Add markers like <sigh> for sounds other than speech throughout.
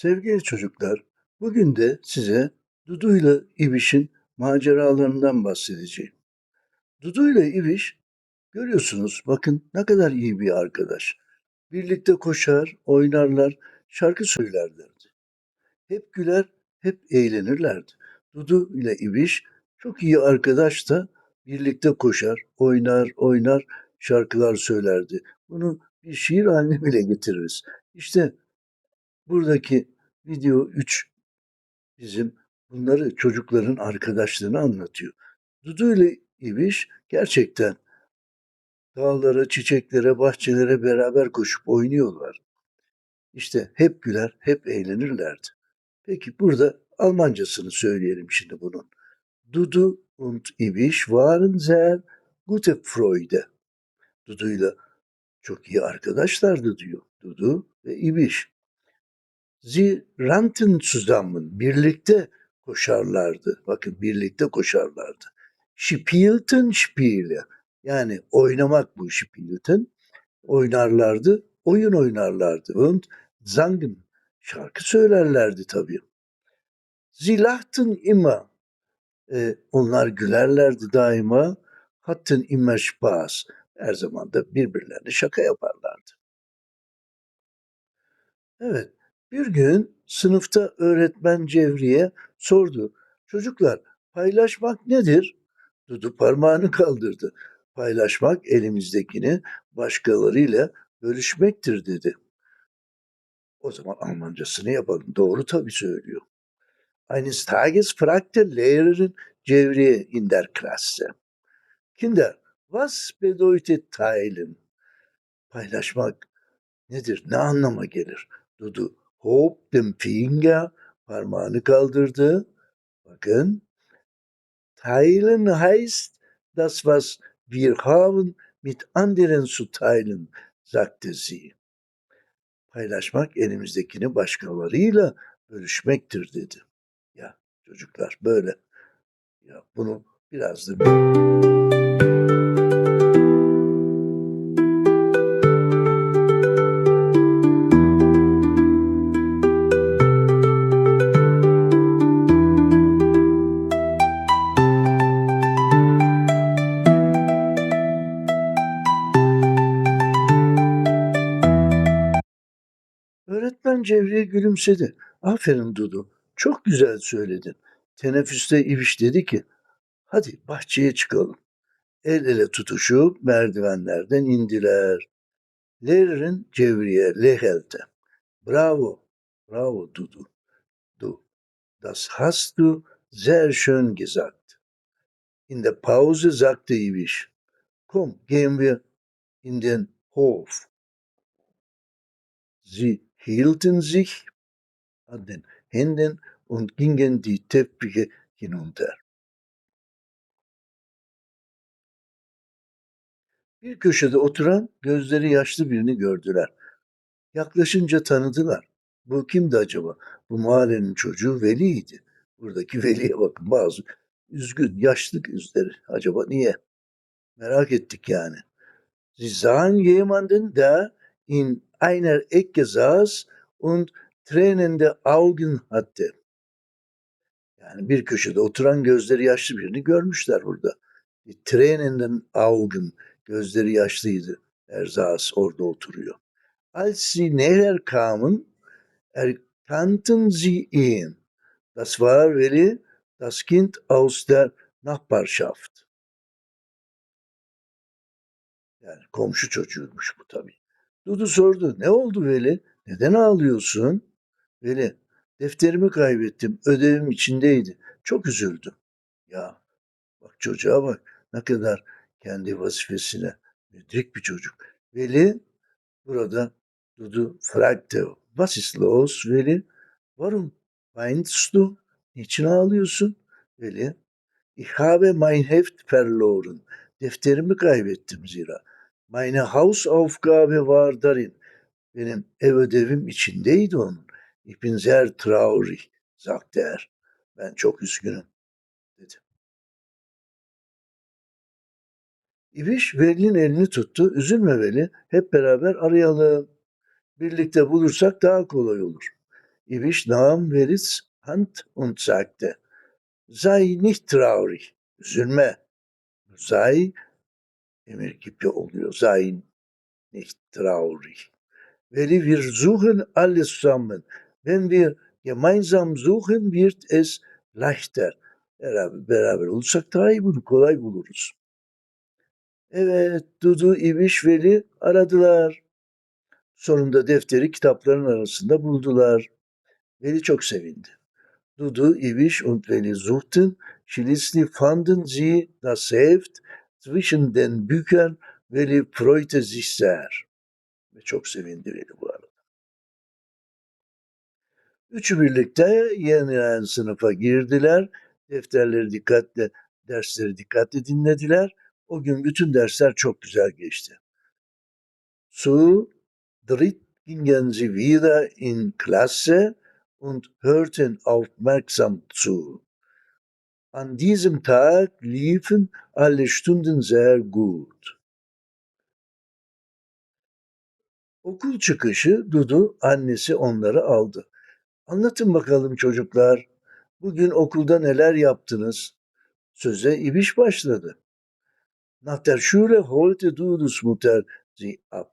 Sevgili çocuklar, bugün de size Dudu ile İbiş'in maceralarından bahsedeceğim. Dudu ile İbiş, görüyorsunuz bakın ne kadar iyi bir arkadaş. Birlikte koşar, oynarlar, şarkı söylerlerdi. Hep güler, hep eğlenirlerdi. Dudu ile İbiş çok iyi arkadaş da birlikte koşar, oynar, oynar, şarkılar söylerdi. Bunu bir şiir haline bile getiririz. İşte buradaki video 3 bizim bunları çocukların arkadaşlığını anlatıyor. Dudu ile İbiş gerçekten dağlara, çiçeklere, bahçelere beraber koşup oynuyorlar. İşte hep güler, hep eğlenirlerdi. Peki burada Almancasını söyleyelim şimdi bunun. Dudu und Ibiş waren sehr gute Freude. Dudu'yla çok iyi arkadaşlardı diyor. Dudu ve İbiş. Sie rannten zusammen. Birlikte koşarlardı. Bakın birlikte koşarlardı. Spielten Spiele. Yani oynamak bu Spielten. Oynarlardı. Oyun oynarlardı. Und sangen. Şarkı söylerlerdi tabii. Sie lachten immer. E, onlar gülerlerdi daima. Hatten immer Spaß. Her zaman da birbirlerine şaka yaparlardı. Evet, bir gün sınıfta öğretmen Cevriye sordu. Çocuklar, paylaşmak nedir? Dudu parmağını kaldırdı. Paylaşmak elimizdekini başkalarıyla bölüşmektir dedi. O zaman Almancasını yapalım. Doğru tabii söylüyor. Eines Tages fragte Lehrerin Cevriye in der Klasse. Kinder, was bedeutet teilen? Paylaşmak nedir? Ne anlama gelir? Dudu hob dem Finger parmağını kaldırdı. Bakın. Teilen heißt das was wir haben mit anderen zu teilen, sagte sie. Paylaşmak elimizdekini başkalarıyla bölüşmektir dedi. Ya çocuklar böyle. Ya bunu biraz da gülümsedi. Aferin Dudu. Çok güzel söyledin. Teneffüste İbiş dedi ki, hadi bahçeye çıkalım. El ele tutuşup merdivenlerden indiler. Lehrerin Cevriye lächelte. Bravo, bravo Dudu. Du, das hast du sehr schön gesagt. In der Pause sagte İbiş, komm, gehen wir in den Hof. Sie hielten sich an den Händen und gingen die Teppiche hinunter. Bir köşede oturan gözleri yaşlı birini gördüler. Yaklaşınca tanıdılar. Bu kimdi acaba? Bu mahallenin çocuğu Veli'ydi. Buradaki <laughs> Veli'ye bakın bazı üzgün, yaşlı gözleri. Acaba niye? Merak ettik yani. Sie sahen jemanden, der in einer Ecke saß und tränende Augen hatte. Yani bir köşede oturan gözleri yaşlı birini görmüşler burada. Tränenden Augen, gözleri yaşlıydı. Erzaz orada oturuyor. Als sie näher kamen, erkannten sie ihn. Das war Veli, das Kind aus der Nachbarschaft. Yani komşu çocuğuymuş bu tabii. Dudu sordu. Ne oldu Veli? Neden ağlıyorsun? Veli, defterimi kaybettim. Ödevim içindeydi. Çok üzüldüm. Ya bak çocuğa bak. Ne kadar kendi vazifesine müdrik bir çocuk. Veli burada Dudu fragte. Was ist Veli? Warum weinst? Niçin ağlıyorsun? Veli, ich habe mein Heft verloren. Defterimi kaybettim zira. Meine Hausaufgabe war darin. Benim ev ödevim içindeydi onun. Ich bin sehr traurig, sagte er. Ben çok üzgünüm, dedi. İbiş Veli'nin elini tuttu. Üzülme Veli, hep beraber arayalım. Birlikte bulursak daha kolay olur. Ibiş nahm Velis Hand und sagte, sei nicht traurig, üzülme. Sei emir gibi oluyor. Sei nicht traurig. Veli wir suchen alles zusammen. Wenn wir gemeinsam suchen, wird es leichter. Beraber, beraber olursak daha iyi bunu kolay buluruz. Evet, Dudu, İbiş, Veli aradılar. Sonunda defteri kitapların arasında buldular. Veli çok sevindi. Dudu, İbiş und Veli suchten, schließlich fanden sie das Heft zwischen den Büchern. Veli freute sich sehr. Ve çok sevindi Veli bu. Üçü birlikte yeniden sınıfa girdiler. Defterleri dikkatle, dersleri dikkatle dinlediler. O gün bütün dersler çok güzel geçti. Zu dritt gingen sie wieder in Klasse und hörten aufmerksam zu. An diesem Tag liefen alle Stunden sehr gut. Okul çıkışı Dudu annesi onları aldı. Anlatın bakalım çocuklar. Bugün okulda neler yaptınız? Söze İbiş başladı. Nach der Schule holte Dudus Mutter sie ab.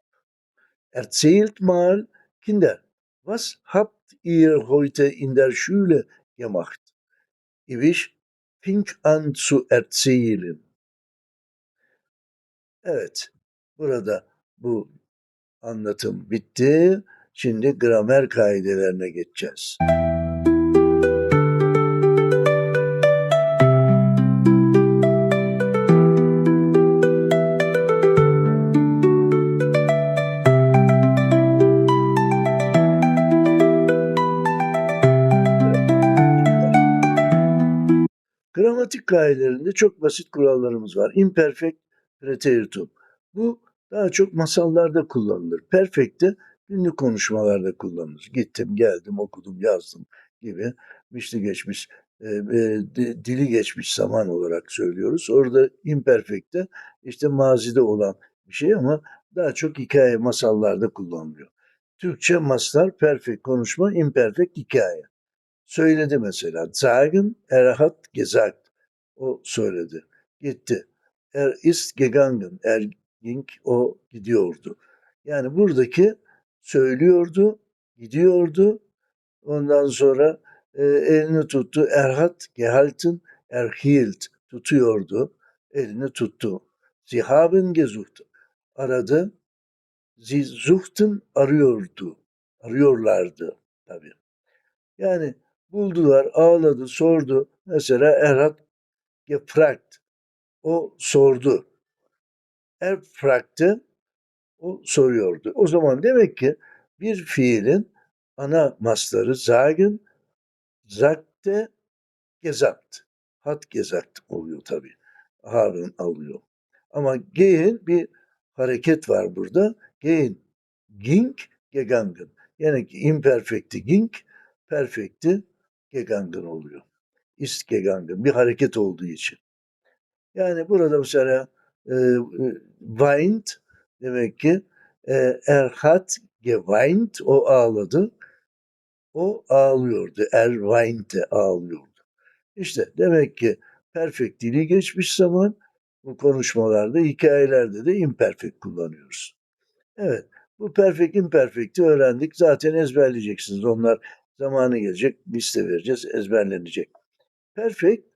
Erzählt mal, Kinder, was habt ihr heute in der Schule gemacht? İbiş fing an zu erzählen. Evet, burada bu anlatım bitti. Şimdi gramer kaidelerine geçeceğiz. Gramatik kaidelerinde çok basit kurallarımız var. Imperfect preteritum. Bu daha çok masallarda kullanılır. Perfect de günlük konuşmalarda kullanılır. Gittim, geldim, okudum, yazdım gibi mişli geçmiş, e, e, di- dili geçmiş zaman olarak söylüyoruz. Orada imperfect de işte mazide olan bir şey ama daha çok hikaye masallarda kullanılıyor. Türkçe maslar perfect konuşma, imperfect hikaye. Söyledi mesela. Sagen, er hat gesagt. O söyledi. Gitti. Er ist gegangen. Er ging, o gidiyordu. Yani buradaki söylüyordu, gidiyordu. Ondan sonra e, elini tuttu. Er hat gehalten, er hielt. Tutuyordu. Elini tuttu. Sie haben gesucht. Aradı. Suchten arıyordu. Arıyorlardı tabii. Yani buldular, ağladı, sordu. Mesela Erhat gefragt. O sordu. Er fragte, o soruyordu. O zaman demek ki bir fiilin ana masları sagen, sagte, gesagt. Hat gesagt oluyor tabii. Harun alıyor. Ama gehen bir hareket var burada. Gehen, ging, gegangen. Yani ki imperfecti ging, perfecti gegangen oluyor. Ist gegangen. Bir hareket olduğu için. Yani burada mesela e, weint demek ki e, er geweint o ağladı. O ağlıyordu. Er weinte ağlıyordu. İşte demek ki perfect dili geçmiş zaman bu konuşmalarda, hikayelerde de imperfect kullanıyoruz. Evet, bu perfect imperfect'i öğrendik. Zaten ezberleyeceksiniz. Onlar zamanı gelecek, liste vereceğiz, ezberlenecek. Perfect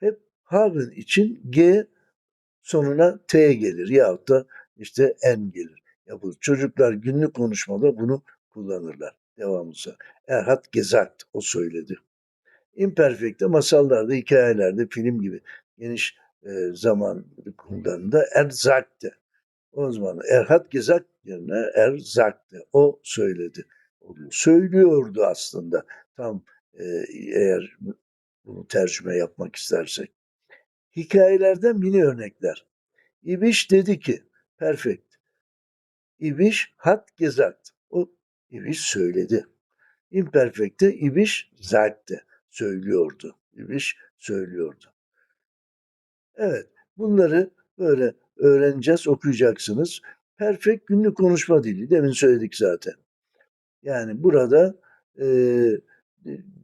hep haben için G sonuna T gelir yahut da işte N gelir. Yapılır. Çocuklar günlük konuşmada bunu kullanırlar. Devamlısı. Erhat Gezakt o söyledi. Imperfect'te masallarda, hikayelerde, film gibi geniş e, zaman kullanımda erzakte. O zaman Erhat Gezak yerine erzakte. O söyledi. Oluyor. Söylüyordu aslında. Tam e, eğer bunu tercüme yapmak istersek. Hikayelerden mini örnekler. İbiş dedi ki, perfect. İbiş hat gesagt. O İbiş söyledi. Imperfect'te İbiş sagte. Söylüyordu. İbiş söylüyordu. Evet, bunları böyle öğreneceğiz, okuyacaksınız. Perfect günlük konuşma dili. Demin söyledik zaten. Yani burada e,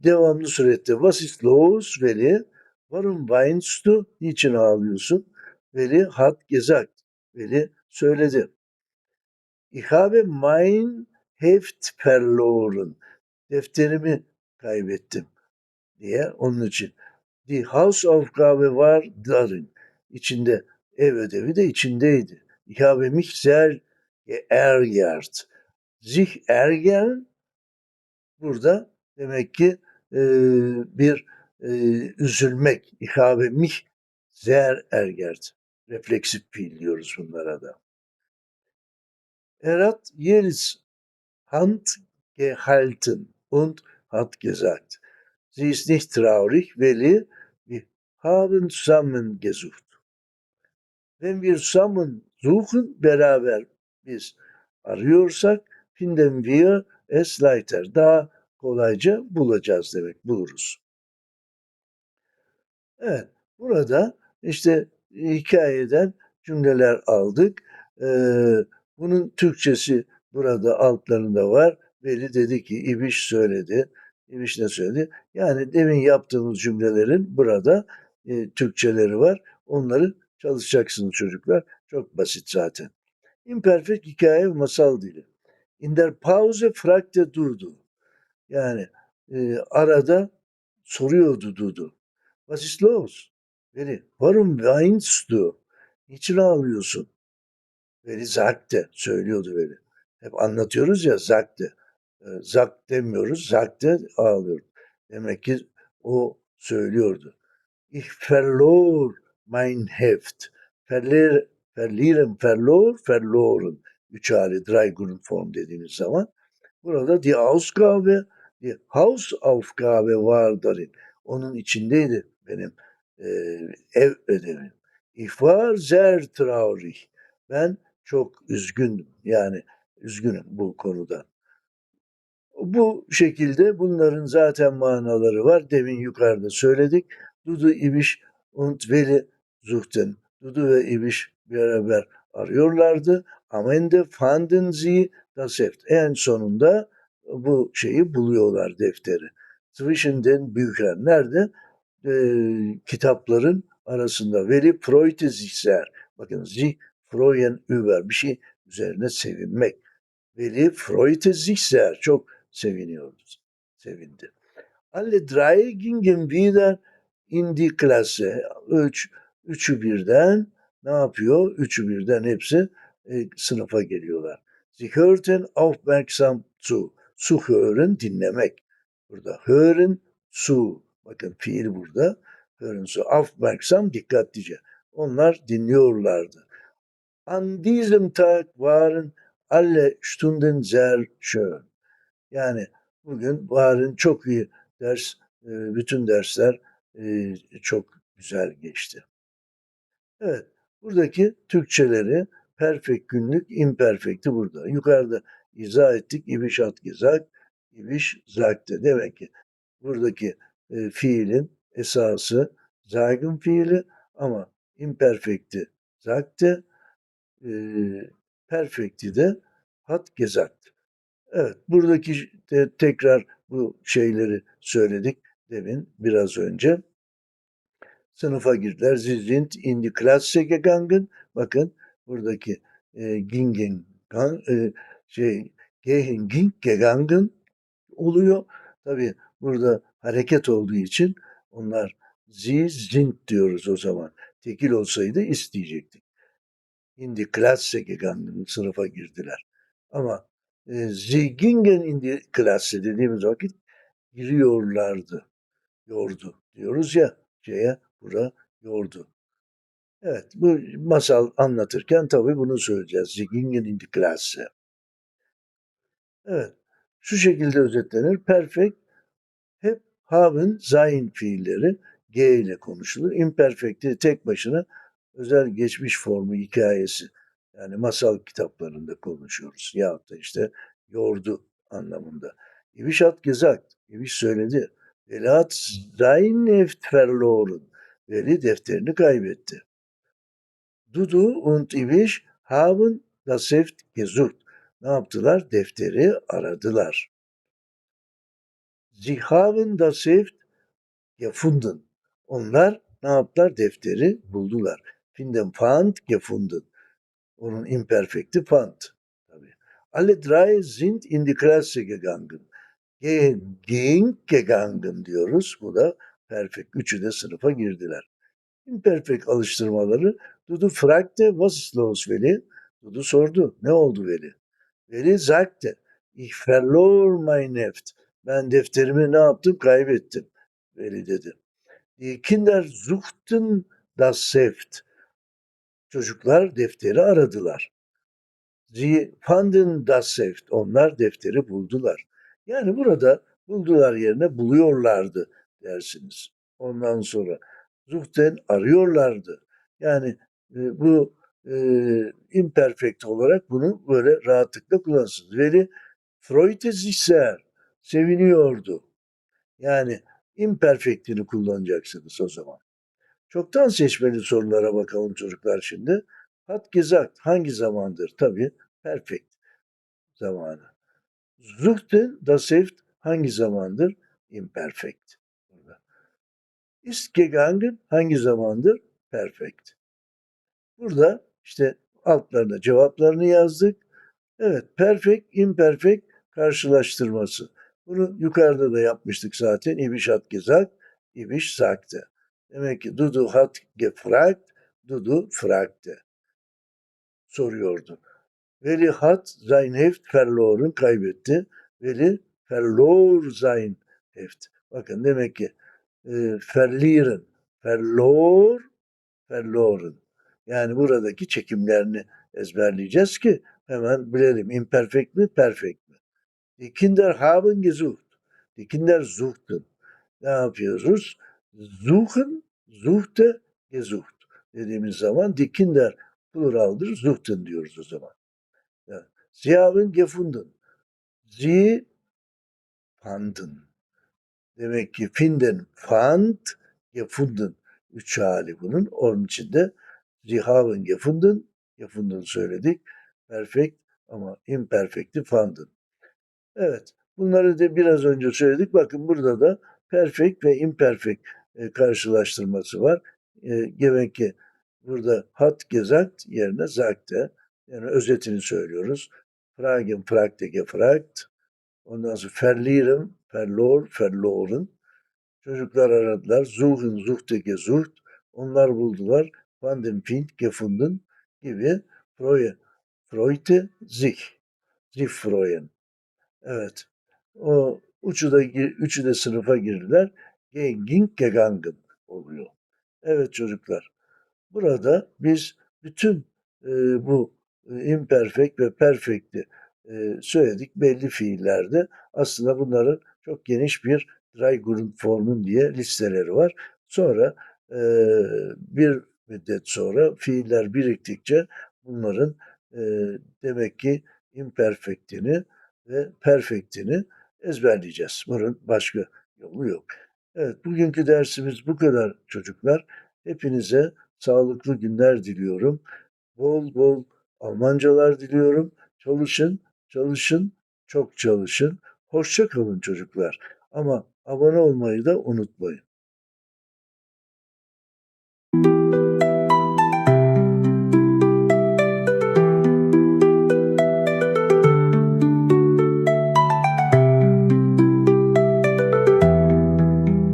devamlı surette was ist los Veli? Warum weinst du? Niçin ağlıyorsun? Veli hat gesagt. Veli söyledi. Ich habe mein Heft verloren. Defterimi kaybettim diye onun için. Die Hausaufgabe war darin. İçinde ev ödevi de içindeydi. Ich habe mich sehr geärgert. Sich ärgern burada demek ki e, bir e, üzülmek. Ich habe mich sehr ärgert. Refleksif fiil diyoruz bunlara da. Er hat Jelis Hand gehalten und hat gesagt, sie ist nicht traurig, Veli, wir haben zusammen gesucht. Wenn wir zusammen suchen, beraber biz arıyorsak, finden wir es leichter. Daha kolayca bulacağız demek, buluruz. Evet, burada işte hikayeden cümleler aldık. Bunun Türkçesi burada altlarında var. Veli dedi ki İbiş söyledi. İbiş ne söyledi? Yani demin yaptığımız cümlelerin burada e, Türkçeleri var. Onları çalışacaksınız çocuklar. Çok basit zaten. Imperfect hikaye masal dili. In der Pause fragte Dudu. Yani e, arada soruyordu Dudu. Was ist los? Veli, warum weinst du? Niçin ağlıyorsun? Veli sagte, söylüyordu Veli. Hep anlatıyoruz ya sagte. E, zak demiyoruz, sagte ağlıyor. Demek ki o söylüyordu. Ich verlor mein Heft. Verlier, verlieren, verlor, verloren. Üç hali drei Grundform dediğimiz zaman. Burada die Ausgabe, die Hausaufgabe var darin. Onun içindeydi benim e, ev ödevim. Ich war sehr traurig. Ben çok üzgündüm. Yani üzgünüm bu konuda. Bu şekilde bunların zaten manaları var. Demin yukarıda söyledik. Dudu, İbiş und Veli suchten. Dudu ve İbiş beraber arıyorlardı. Am Ende fanden sie das Heft. En sonunda bu şeyi buluyorlar defteri. Zwischen den Büchern. Nerede? Ee, kitapların arasında. Veli freute sich sehr. Bakın sie freuen über. Bir şey üzerine sevinmek. Veli freute sich sehr. Çok seviniyordu. Sevindi. Alle drei gingen wieder in die Klasse. Üç, üçü birden ne yapıyor? Üçü birden hepsi e, sınıfa geliyorlar. Sie hörten aufmerksam zu. Zu hören dinlemek. Burada hören zu. Bakın fiil burada. Hören zu. Aufmerksam dikkatlice. Onlar dinliyorlardı. An diesem Tag waren alle Stunden sehr schön. Yani bugün Bahar'ın çok iyi ders, e, bütün dersler e, çok güzel geçti. Evet, buradaki Türkçeleri perfect günlük, imperfect'i burada. Yukarıda izah ettik. İbiş at gezak, ibiş zakte. Demek ki buradaki e, fiilin esası zaygın fiili ama imperfect'i zakte, e, perfect'i de hat gezaktı. Evet, buradaki te- tekrar bu şeyleri söyledik demin biraz önce. Sınıfa girdiler. Sie sind in die Klasse gegangen. Bakın buradaki e, gingen e, şey gehen ging gegangen oluyor. Tabi burada hareket olduğu için onlar sie sind diyoruz o zaman. Tekil olsaydı isteyecektik. In die Klasse gegangen sınıfa girdiler. Ama e, sie gingen in die Klasse dediğimiz vakit giriyorlardı. Yordu diyoruz ya şeye bura yordu. Evet bu masal anlatırken tabii bunu söyleyeceğiz. Sie gingen in die Klasse. Evet şu şekilde özetlenir. Perfect haben, sein fiilleri G ile konuşulur. Imperfect'i tek başına özel geçmiş formu hikayesi. Yani masal kitaplarında konuşuyoruz. Yahut da işte yordu anlamında. İbiş hat gesagt. İbiş söyledi. Veli hat sein Heft verloren. Veli defterini kaybetti. Dudu und İbiş haben das Heft gesucht. Ne yaptılar? Defteri aradılar. Sie haben das Heft gefunden. Onlar ne yaptılar? Defteri buldular. Finden fand gefunden. Onun imperfekti fand. Tabii. Alle drei sind in die Klasse gegangen. Ge- Ging gegangen diyoruz. Bu da perfect. Üçü de sınıfa girdiler. Imperfect alıştırmaları. Dudu fragte was ist los Veli? Dudu sordu. Ne oldu Veli? Veli sagte. Ich verlor mein Heft. Ben defterimi ne yaptım? Kaybettim. Veli dedi. Die Kinder suchten das Heft. Çocuklar defteri aradılar. Sie fanden das Heft. Onlar defteri buldular. Yani burada buldular yerine buluyorlardı dersiniz. Ondan sonra suchten arıyorlardı. Yani e, bu e, imperfect olarak bunu böyle rahatlıkla kullanırsınız. Veri freute sich sehr. Seviniyordu. Yani imperfectini kullanacaksınız o zaman. Çoktan seçmeli sorulara bakalım çocuklar şimdi. Hat gesagt hangi zamandır? Tabii perfect zamanı. Suchten das Heft hangi zamandır? Imperfect. Ist hangi zamandır? Perfect. Burada işte altlarına cevaplarını yazdık. Evet, perfect, imperfect karşılaştırması. Bunu yukarıda da yapmıştık zaten. İbiş hat gesagt, İbiş sagte. Demek ki Dudu hat gefragt, Dudu fragte. Soruyordu. Veli hat sein Heft verloren, kaybetti. Veli verlor sein Heft. Bakın demek ki e, verlieren, verlor, verloren. Yani buradaki çekimlerini ezberleyeceğiz ki hemen bilelim. Imperfect mi, perfect mi? Die Kinder haben gesucht. Die Kinder suchten. Ne yapıyoruz? Suchen, suchte, gesucht dediğimiz zaman die Kinder pluraldır, suchten diyoruz o zaman. Yani, Sie haben gefunden. Sie fanden. Demek ki finden, fand, gefunden. Üç hali bunun. Onun için de Sie haben gefunden, gefunden söyledik. Perfect ama imperfect'i fanden. Evet, bunları da biraz önce söyledik. Bakın burada da perfect ve imperfect e, karşılaştırması var. E, demek ki burada hat gesagt yerine sagte. Yani özetini söylüyoruz. Fragen, fragte, gefragt. Ondan sonra verlieren, verlor, verloren. Çocuklar aradılar. Suchen, suchte, gesucht. Onlar buldular. Fanden, find, gefunden gibi. Freue, freute, sich. Sich freuen. Evet. O üçü de, üçü de sınıfa girdiler. Ging, gegangen oluyor. Evet çocuklar. Burada biz bütün e, bu e, imperfect ve perfect'i e, söyledik belli fiillerde. Aslında bunların çok geniş bir Dreigrundformen diye listeleri var. Sonra e, bir müddet sonra fiiller biriktikçe bunların e, demek ki imperfect'ini ve perfect'ini ezberleyeceğiz. Bunun başka yolu yok. Evet, bugünkü dersimiz bu kadar çocuklar. Hepinize sağlıklı günler diliyorum. Bol bol Almancalar diliyorum. Çalışın, çalışın, çok çalışın. Hoşça kalın çocuklar. Ama abone olmayı da unutmayın.